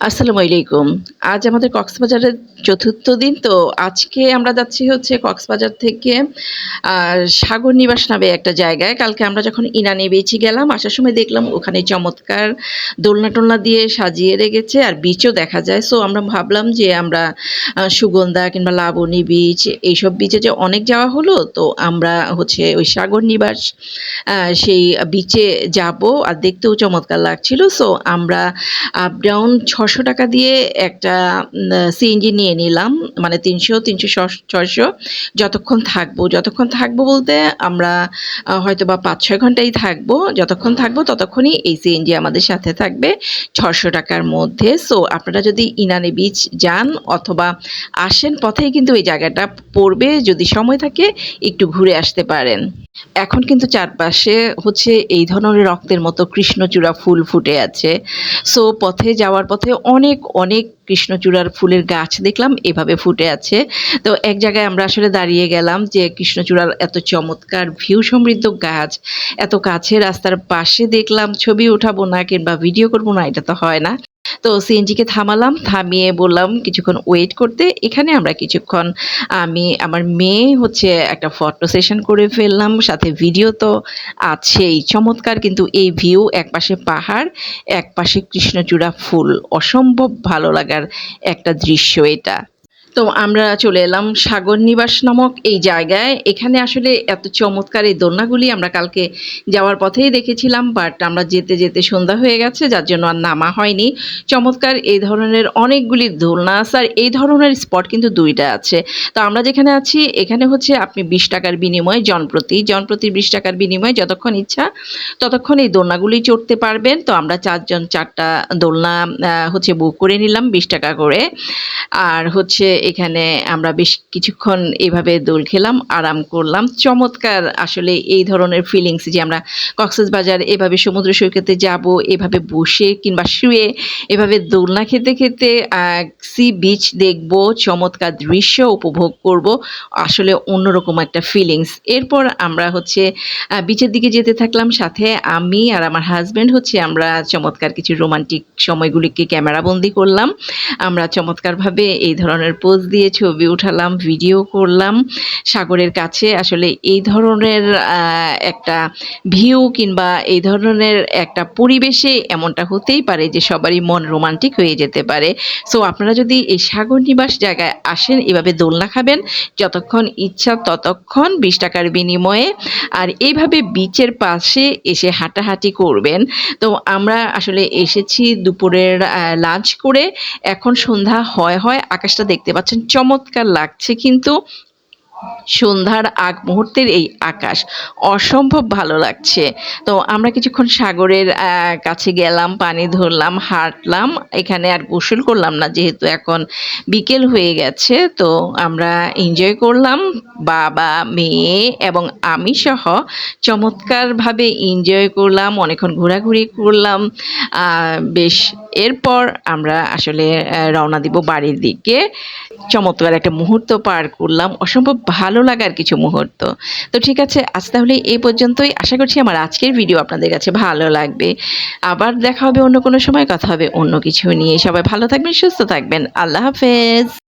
আসসালামু আলাইকুম। আজ আমাদের কক্সবাজারের চতুর্থ দিন, তো আজকে আমরা যাচ্ছি হচ্ছে কক্সবাজার থেকে সাগর নিবাস নামে একটা জায়গায়। কালকে আমরা যখন ইনানি বিচে গেলাম, আসার সময় দেখলাম ওখানে চমৎকার দোলনা-টোলনা দিয়ে সাজিয়ে রেখেছে আর বিচও দেখা যায়। সো আমরা ভাবলাম যে আমরা সুগন্ধা কিংবা লাবণী বিচ এইসব বিচে যে অনেক যাওয়া হলো, তো আমরা হচ্ছে ওই সাগর নিবাস সেই বিচে যাব আর দেখতেও চমৎকার লাগছিল। সো আমরা আপ ডাউন ৳৬০০ দিয়ে একটা সিএনজি নিয়ে নিলাম। মানে ৩০০, ৩০০ স ৬০০ যতক্ষণ থাকব। যতক্ষণ থাকব বলতে আমরা আ হয়তোবা ৫-৬ ঘন্টাই থাকব। যতক্ষণ থাকব ততক্ষণই এই সিএনজি আমাদের সাথে থাকবে ৳৬০০ র মধ্যে। সো আপনারা যদি ইনানি বিচ যান অথবা আসেন পথেই কিন্তু এই জায়গাটা পড়বে। যদি সময় থাকে একটু ঘুরে আসতে পারেন। এখন কিন্তু চারপাশে হচ্ছে এই ধরনের রক্তের মতো কৃষ্ণচূড়া ফুল ফুটে আছে। সো পথে যাওয়ার পথে অনেক, অনেক কৃষ্ণচূড়ার ফুলের গাছ দেখলাম এভাবে ফুটে আছে। তো এক জায়গায় আমরা আসলে দাঁড়িয়ে গেলাম যে কৃষ্ণচূড়ার এত চমৎকার ভিউ সমৃদ্ধ গাছ, এত কাছে রাস্তার পাশে দেখলাম ছবি উঠাবো না কিংবা ভিডিও করব না এটা তো হয় না। তো সিএনজিকে থামালাম। থামিয়ে বললাম কিছুক্ষণ ওয়েট করতে। এখানে আমরা কিছুক্ষণ আমি আমার মেয়ে হচ্ছে একটা ফটো সেশন করে ফেললাম। সাথে ভিডিও তো আছেই। চমৎকার কিন্তু এই ভিউ একপাশে পাহাড়, একপাশে কৃষ্ণচূড়া ফুল। অসম্ভব ভালো লাগার একটা দৃশ্য এটা। তো আমরা চলে এলাম সাগর নিবাস নামক এই জায়গায়। এখানে আসলে এত চমৎকার এই দোলনাগুলি আমরা কালকে যাওয়ার পথেই দেখেছিলাম। বাট আমরা যেতে, যেতে সন্ধ্যা হয়ে গেছে যার জন্য আর নামা হয়নি। চমৎকার এই ধরনের অনেকগুলি দোলনা আছে আর এই ধরনের স্পট কিন্তু দুইটা আছে। তো আমরা যেখানে আছি এখানে হচ্ছে আপনি বিশ টাকার বিনিময়ে জনপ্রতি, জনপ্রতি বিশ টাকার বিনিময়ে যতক্ষণ ইচ্ছা ততক্ষণ এই দোলনাগুলি চড়তে পারবেন। তো আমরা চারজন চারটা দোলনা হচ্ছে বুক করে নিলাম ৳২০ করে। আর হচ্ছে এখানে আমরা বেশ কিছুক্ষণ এভাবে দোল খেলাম, আরাম করলাম। চমৎকার আসলে এই ধরনের ফিলিংস যে আমরা কক্সেস বাজার এভাবে সমুদ্র সৈকতে যাব, এভাবে বসে কিংবা শুয়ে এভাবে দোলনা খেতে, খেতে সি বিচ দেখব, চমৎকার দৃশ্য উপভোগ করব। আসলে অন্যরকম একটা ফিলিংস। এরপর আমরা হচ্ছে বিচের দিকে যেতে থাকলাম। সাথে আমি আর আমার হাজব্যান্ড হচ্ছে আমরা চমৎকার কিছু রোমান্টিক সময়গুলিকে ক্যামেরাবন্দী করলাম। আমরা চমৎকারভাবে এই ধরনের পোজ দিয়ে ছবি উঠালাম, ভিডিও করলাম। সাগরের কাছে আসলে এই ধরনের একটা ভিউ কিংবা এই ধরনের একটা পরিবেশে এমনটা হতেই পারে যে সবারই মন রোমান্টিক হয়ে যেতে পারে। সো আপনারা যদি এই সাগর নিবাস জায়গায় আসেন এভাবে দোলনা খাবেন যতক্ষণ ইচ্ছা ততক্ষণ ৳২০ র বিনিময়ে। আর এইভাবে বিচের পাশে এসে হাঁটাহাঁটি করবেন। তো আমরা আসলে এসেছি দুপুরের লাঞ্চ করে। এখন সন্ধ্যা হয়, হয় আকাশটা দেখতে পাচ্ছেন চমৎকার লাগছে কিন্তু সন্ধ্যার আগ মুহূর্তের এই আকাশ অসম্ভব ভালো লাগছে। তো আমরা কিছুক্ষণ সাগরের কাছে গেলাম, পানি ধরলাম, হাঁটলাম। এখানে আর গোসল করলাম না যেহেতু এখন বিকেল হয়ে গেছে। তো আমরা এনজয় করলাম। বাবা, মেয়ে এবং আমি সহ চমৎকারভাবে এনজয় করলাম। অনেকক্ষণ ঘোরাঘুরি করলাম। বেশ এরপর আমরা আসলে রওনা দিব বাড়ির দিকে। চমৎকার একটা মুহূর্ত পার করলাম। অসম্ভব ভালো লাগার কিছু মুহূর্ত। তো ঠিক আছে আজ তাহলে এই পর্যন্তই। আশা করছি আমার আজকের ভিডিও আপনাদের কাছে ভালো লাগবে। আবার দেখা হবে অন্য কোনো সময় কথা হবে অন্য কিছু নিয়ে। সবাই ভালো থাকবেন, সুস্থ থাকবেন। আল্লাহ হাফেজ।